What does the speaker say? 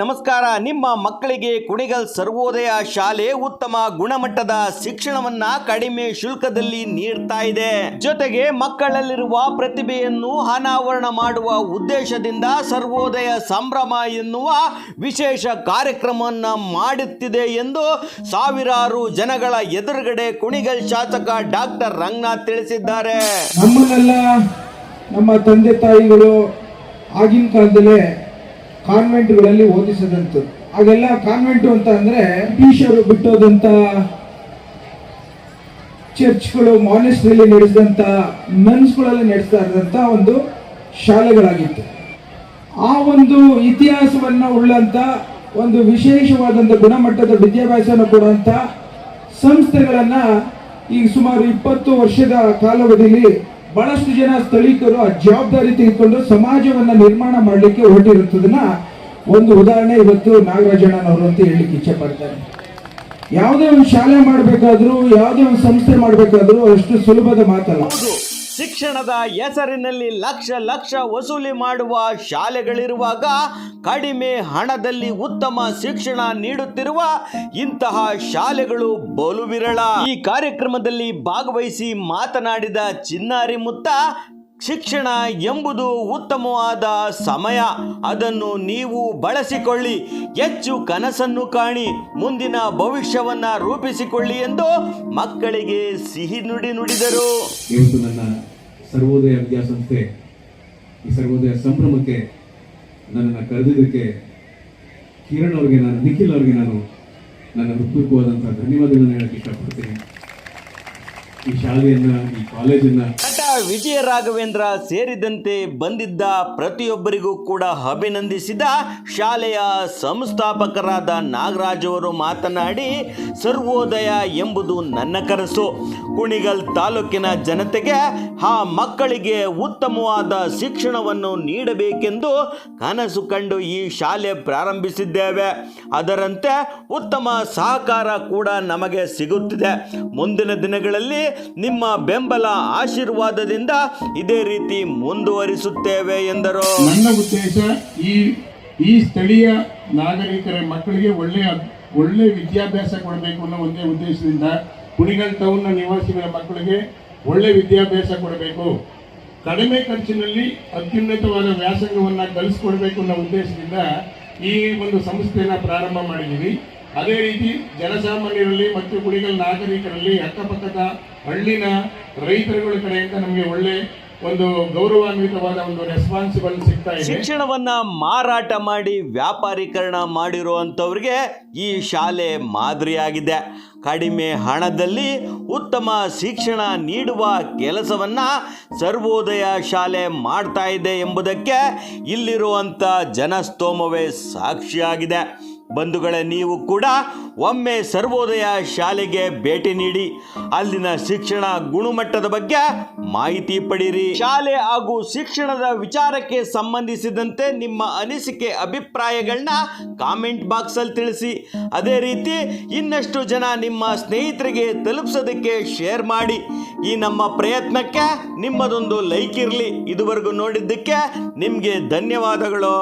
ನಮಸ್ಕಾರ. ನಿಮ್ಮ ಮಕ್ಕಳಿಗೆ ಕುಣಿಗಲ್ ಸರ್ವೋದಯ ಶಾಲೆ ಉತ್ತಮ ಗುಣಮಟ್ಟದ ಶಿಕ್ಷಣವನ್ನ ಕಡಿಮೆ ಶುಲ್ಕದಲ್ಲಿ ನೀಡ್ತಾ ಇದೆ. ಜೊತೆಗೆ ಮಕ್ಕಳಲ್ಲಿರುವ ಪ್ರತಿಭೆಯನ್ನು ಅನಾವರಣ ಮಾಡುವ ಉದ್ದೇಶದಿಂದ ಸರ್ವೋದಯ ಸಂಭ್ರಮ ಎನ್ನುವ ವಿಶೇಷ ಕಾರ್ಯಕ್ರಮವನ್ನ ಮಾಡುತ್ತಿದೆ ಎಂದು ಸಾವಿರಾರು ಜನಗಳ ಎದುರುಗಡೆ ಕುಣಿಗಲ್ ಶಾಸಕ ಡಾಕ್ಟರ್ ರಂಗನಾಥ್ ತಿಳಿಸಿದ್ದಾರೆ. ನಮ್ಮ ತಂದೆ ತಾಯಿಗಳು ಆಗಿನ ಕಾಲದಲ್ಲೇ ಕಾನ್ವೆಂಟ್ಗಳಲ್ಲಿ ಓದಿಸದಂತ ಹಾಗೆಲ್ಲ ಕಾನ್ವೆಂಟು ಅಂತ ಅಂದ್ರೆ ಬ್ರಿಟಿಷರು ಬಿಟ್ಟೋದಂತ ಚರ್ಚ್ಗಳು ಮಾನೆಸ್ಟ್ರಿಯಲ್ಲಿ ನಡೆಸಿದಂತ ನನ್ಸ್ಗಳಲ್ಲಿ ನಡೆಸ್ತಾ ಇದ್ದಂತ ಒಂದು ಶಾಲೆಗಳಾಗಿತ್ತು. ಆ ಒಂದು ಇತಿಹಾಸವನ್ನು ಉಳ್ಳಂತ ಒಂದು ವಿಶೇಷವಾದಂಥ ಗುಣಮಟ್ಟದ ವಿದ್ಯಾಭ್ಯಾಸನ ಕೊಡುವಂತ ಸಂಸ್ಥೆಗಳನ್ನ ಈಗ ಸುಮಾರು ಇಪ್ಪತ್ತು ವರ್ಷದ ಕಾಲಾವಧಿಯಲ್ಲಿ ಬಹಳಷ್ಟು ಜನ ಸ್ಥಳೀಕರು ಆ ಜವಾಬ್ದಾರಿ ತೆಗೆದುಕೊಂಡು ಸಮಾಜವನ್ನ ನಿರ್ಮಾಣ ಮಾಡಲಿಕ್ಕೆ ಹೊರಟಿರುತ್ತದನ್ನ ಒಂದು ಉದಾಹರಣೆ ಇವತ್ತು ನಾಗರಾಜಣ್ಣನವರು ಅಂತ ಹೇಳಲಿಕ್ಕೆ ಇಚ್ಛೆ ಪಡ್ತಾರೆ ಯಾವುದೇ ಒಂದು ಶಾಲೆ ಮಾಡಬೇಕಾದ್ರೂ, ಯಾವುದೇ ಒಂದು ಸಂಸ್ಥೆ ಮಾಡಬೇಕಾದ್ರೂ ಅಷ್ಟು ಸುಲಭದ ಮಾತಲ್ಲ. ಶಿಕ್ಷಣದ ಹೆಸರಿನಲ್ಲಿ ಲಕ್ಷ ಲಕ್ಷ ವಸೂಲಿ ಮಾಡುವ ಶಾಲೆಗಳಿರುವಾಗ ಕಡಿಮೆ ಹಣದಲ್ಲಿ ಉತ್ತಮ ಶಿಕ್ಷಣ ನೀಡುತ್ತಿರುವ ಇಂತಹ ಶಾಲೆಗಳು ಬಲು ವಿರಳ ಈ ಕಾರ್ಯಕ್ರಮದಲ್ಲಿ ಭಾಗವಹಿಸಿ ಮಾತನಾಡಿದ ಚಿನ್ನಾರಿ ಮುತ್ತ ಶಿಕ್ಷಣ ಎಂಬುದು ಉತ್ತಮವಾದ ಸಮಯ. ಅದನ್ನು ನೀವು ಬಳಸಿಕೊಳ್ಳಿ. ಹೆಚ್ಚು ಕನಸನ್ನು ಕಾಣಿ. ಮುಂದಿನ ಭವಿಷ್ಯವನ್ನ ರೂಪಿಸಿಕೊಳ್ಳಿ ಎಂದು ಮಕ್ಕಳಿಗೆ ಸಿಹಿ ನುಡಿ ನುಡಿದರು. ಇವತ್ತು ನನ್ನ ಸರ್ವೋದಯ ವಿದ್ಯಾಸಂಸ್ಥೆ ಈ ಸರ್ವೋದಯ ಸಂಭ್ರಮಕ್ಕೆ ನನ್ನನ್ನು ಕರೆದಿದ್ದಕ್ಕೆ ಕಿರಣ್ ಅವರಿಗೆ ನಾನು ನಿಖಿಲ್ ಅವರಿಗೆ ನಾನು ನನ್ನ ಹೃತ್ಪೂರ್ವಕವಾದಂಥ ಧನ್ಯವಾದಗಳನ್ನು ಹೇಳಕ್ಕೆ ಇಷ್ಟಪಡ್ತೀನಿ. ಈ ಶಾಲೆಯನ್ನ ಈ ಕಾಲೇಜನ್ನ ವಿಜಯ ರಾಘವೇಂದ್ರ ಸೇರಿದಂತೆ ಬಂದಿದ್ದ ಪ್ರತಿಯೊಬ್ಬರಿಗೂ ಕೂಡ ಅಭಿನಂದಿಸಿದ ಶಾಲೆಯ ಸಂಸ್ಥಾಪಕರಾದ ನಾಗರಾಜ್ ಅವರು ಮಾತನಾಡಿ, ಸರ್ವೋದಯ ಎಂಬುದು ನನ್ನ ಕನಸು. ಕುಣಿಗಲ್ ತಾಲೂಕಿನ ಜನತೆಗೆ ಆ ಮಕ್ಕಳಿಗೆ ಉತ್ತಮವಾದ ಶಿಕ್ಷಣವನ್ನು ನೀಡಬೇಕೆಂದು ಕನಸು ಕಂಡು ಈ ಶಾಲೆ ಪ್ರಾರಂಭಿಸಿದ್ದೇವೆ. ಅದರಂತೆ ಉತ್ತಮ ಸಹಕಾರ ಕೂಡ ನಮಗೆ ಸಿಗುತ್ತಿದೆ. ಮುಂದಿನ ದಿನಗಳಲ್ಲಿ ನಿಮ್ಮ ಬೆಂಬಲ ಆಶೀರ್ವಾದದಿಂದ ಇದೇ ರೀತಿ ಮುಂದುವರಿಸುತ್ತೇವೆ ಎಂದರು. ನನ್ನ ಉದ್ದೇಶ ಈ ಈ ಸ್ಥಳೀಯ ನಾಗರಿಕರ ಮಕ್ಕಳಿಗೆ ಒಳ್ಳೆಯ, ಒಳ್ಳೆ ವಿದ್ಯಾಭ್ಯಾಸ ಕೊಡಬೇಕು ಅನ್ನೋ ಒಂದೇ ಉದ್ದೇಶದಿಂದ ಕುಣಿಗಲ್ ಟೌನ್ನ ನಿವಾಸಿಗಳ ಮಕ್ಕಳಿಗೆ ಒಳ್ಳೆ ವಿದ್ಯಾಭ್ಯಾಸ ಕೊಡಬೇಕು. ಕಡಿಮೆ ಖರ್ಚಿನಲ್ಲಿ ಅತ್ಯುನ್ನತವಾದ ವ್ಯಾಸಂಗವನ್ನು ಕಲಿಸ್ಕೊಡ್ಬೇಕು ಅನ್ನೋ ಉದ್ದೇಶದಿಂದ ಈ ಒಂದು ಸಂಸ್ಥೆಯನ್ನು ಪ್ರಾರಂಭ ಮಾಡಿದ್ದೀವಿ. ಅದೇ ರೀತಿ ಜನಸಾಮಾನ್ಯರಲ್ಲಿ ಮತ್ತು ಕುಡಿಗಳ ನಾಗರಿಕರಲ್ಲಿ ಅಕ್ಕಪಕ್ಕದ ಹಳ್ಳಿನ ರೈತರುಗಳ ಕಡೆಯಿಂದ ನಮಗೆ ಒಳ್ಳೆ ಒಂದು ಗೌರವಾನ್ವಿತವಾದ ಒಂದು ರೆಸ್ಪಾನ್ಸಿಬಲ್ ಸಿಗ್ತಾ ಇದೆ. ಶಿಕ್ಷಣವನ್ನ ಮಾರಾಟ ಮಾಡಿ ವ್ಯಾಪಾರೀಕರಣ ಮಾಡಿರುವಂಥವ್ರಿಗೆ ಈ ಶಾಲೆ ಮಾದರಿಯಾಗಿದೆ. ಕಡಿಮೆ ಹಣದಲ್ಲಿ ಉತ್ತಮ ಶಿಕ್ಷಣ ನೀಡುವ ಕೆಲಸವನ್ನ ಸರ್ವೋದಯ ಶಾಲೆ ಮಾಡ್ತಾ ಇದೆ ಎಂಬುದಕ್ಕೆ ಇಲ್ಲಿರುವಂಥ ಜನಸ್ತೋಮವೇ ಸಾಕ್ಷಿಯಾಗಿದೆ. ಬಂಧುಗಳೇ, ನೀವು ಕೂಡ ಒಮ್ಮೆ ಸರ್ವೋದಯ ಶಾಲೆಗೆ ಭೇಟಿ ನೀಡಿ, ಅಲ್ಲಿನ ಶಿಕ್ಷಣ ಗುಣಮಟ್ಟದ ಬಗ್ಗೆ ಮಾಹಿತಿ ಪಡೀರಿ ಶಾಲೆ ಹಾಗೂ ಶಿಕ್ಷಣದ ವಿಚಾರಕ್ಕೆ ಸಂಬಂಧಿಸಿದಂತೆ ನಿಮ್ಮ ಅನಿಸಿಕೆ ಅಭಿಪ್ರಾಯಗಳನ್ನ ಕಾಮೆಂಟ್ ಬಾಕ್ಸ್ ಅಲ್ಲಿ ತಿಳಿಸಿ. ಅದೇ ರೀತಿ, ಇನ್ನಷ್ಟು ಜನ ನಿಮ್ಮ ಸ್ನೇಹಿತರಿಗೆ ತಲುಪಿಸೋದಕ್ಕೆ ಶೇರ್ ಮಾಡಿ. ಈ ನಮ್ಮ ಪ್ರಯತ್ನಕ್ಕೆ ನಿಮ್ಮದೊಂದು ಲೈಕ್ ಇರಲಿ. ಇದುವರೆಗೂ ನೋಡಿದ್ದಕ್ಕೆ ನಿಮಗೆ ಧನ್ಯವಾದಗಳು.